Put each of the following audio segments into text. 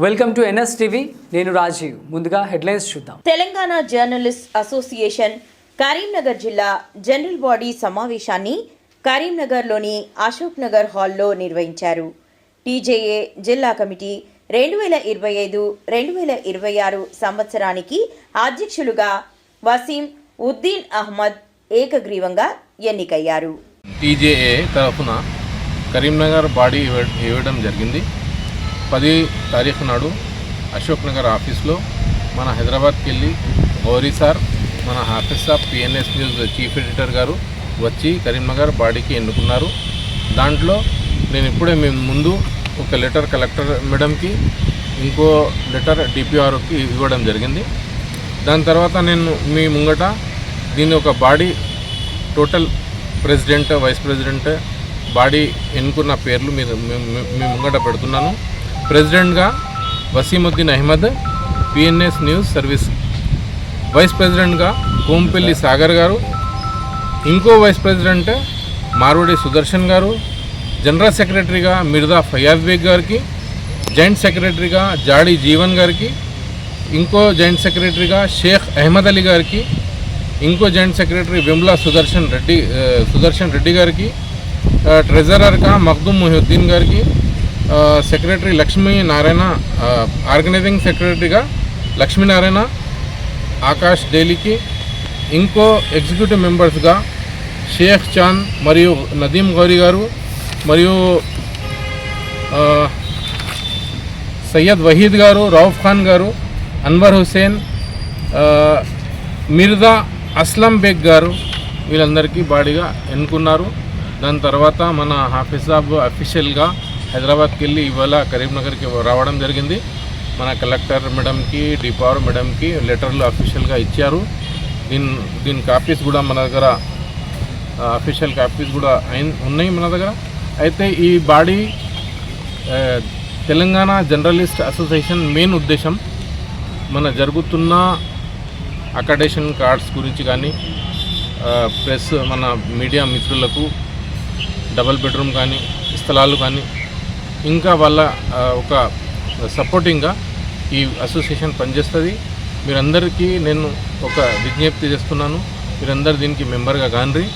Welcome to NS TV. నేను రాజీవ్. ముందుగా headlines చూద్దాం. తెలంగాణ జర్నలిస్ట్ అసోసియేషన్ కరీంనగర్ జిల్లా జనరల్ బాడీ సమావేశాన్ని కరీంనగర్లోని అశోక్ నగర్ హాల్లో నిర్వహించారు. టీజేఏ జిల్లా కమిటీ రెండు వేల ఇరవై ఐదు రెండు వేల ఇరవై ఆరు సంవత్సరానికి అధ్యక్షులుగా వసీం ఉద్దీన్ అహ్మద్ ఏకగ్రీవంగా ఎన్నికయ్యారు. టీజేఏ తరఫున కరీంనగర్ బాడీ ఇవ్వ- ఇవ్వడం జరిగింది. పది తారీఖు నాడు అశోక్ నగర్ ఆఫీస్లో మన హైదరాబాద్కి వెళ్ళి గౌరీ సార్ మన office of PNS news chief editor గారు వచ్చి కరీంనగర్ బాడీకి ఎన్నుకున్నారు. దాంట్లో నేను ఇప్పుడే మేము ముందు ఒక లెటర్ కలెక్టర్ మేడంకి ఇంకో లెటర్ డిపిఆర్కి ఇవ్వడం జరిగింది. దాని తర్వాత నేను మీ ముంగట దీన్ని ఒక body total president vice president body ఎన్నుకున్న పేర్లు మీరు మీ ముంగట పెడుతున్నాను. ప్రెసిడెంట్గా Wasimuddin Ahmed PNS news service. Vice ప్రెసిడెంట్గా కోంపల్లి సాగర్ గారు ఇంకో వైస్ ప్రెసిడెంట్ మార్వడి సుదర్శన్ గారు జనరల్ సెక్రటరీగా మిర్జా ఫయాజ్ బేగ్ గారికి జాయింట్ సెక్రటరీగా జాడి జీవన్ గారికి ఇంకో జాయింట్ సెక్రటరీగా షేక్ అహ్మద్ అలీ గారికి ఇంకో జాయింట్ సెక్రటరీ విమ్లా సుదర్శన్ రెడ్డి సుదర్శన్ రెడ్డి గారికి ట్రెజరర్గా మఖ్దూమ్ మొహిద్దీన్ గారికి సెక్రటరీ లక్ష్మీ నారాయణ ఆర్గనైజింగ్ సెక్రటరీగా లక్ష్మీనారాయణ ఆకాష్ డైలీకి ఇంకో ఎగ్జిక్యూటివ్ మెంబర్స్గా షేక్ చాంద్ మరియు నదీం గౌరీ గారు మరియు సయ్యద్ వహీద్ గారు రౌఫ్ ఖాన్ గారు అన్వర్ హుసేన్ మిర్జా అస్లం బేగ్ గారు వీళ్ళందరికీ బాడీగా ఎన్నుకున్నారు. దాని తర్వాత మన హాఫీజ్ సాబ్ అఫీషియల్గా హైదరాబాద్కి వెళ్ళి ఇవాళ కరీంనగర్కి రావడం జరిగింది. మన కలెక్టర్ మేడంకి డిపార్ మేడంకి లెటర్లు అఫీషియల్గా ఇచ్చారు. దీని దీని కాపీస్ కూడా మన దగ్గర అఫీషియల్ కాపీస్ కూడా ఉన్నాయి మన దగ్గర. అయితే ఈ body Telangana journalist association main ఉద్దేశం మన జరుగుతున్న అకాడేషన్ కార్డ్స్ గురించి కానీ ప్రెస్ మన మీడియా మిత్రులకు డబల్ బెడ్రూమ్ కానీ స్థలాలు కానీ ఇంకా వాళ్ళ ఒక సపోర్టింగ్గా ఈ అసోసియేషన్ పనిచేస్తుంది. మీరందరికీ నేను ఒక విజ్ఞప్తి చేస్తున్నాను. మీరందరు దీనికి మెంబర్గా కానరి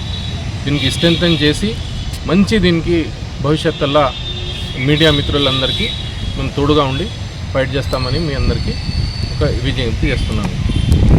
దీనికి స్ట్రెంగ్తన్ చేసి మంచి దీనికి భవిష్యత్తులో మీడియా మిత్రులందరికీ మేము తోడుగా ఉండి ఫైట్ చేస్తామని మీ అందరికీ ఒక విజ్ఞప్తి చేస్తున్నాను.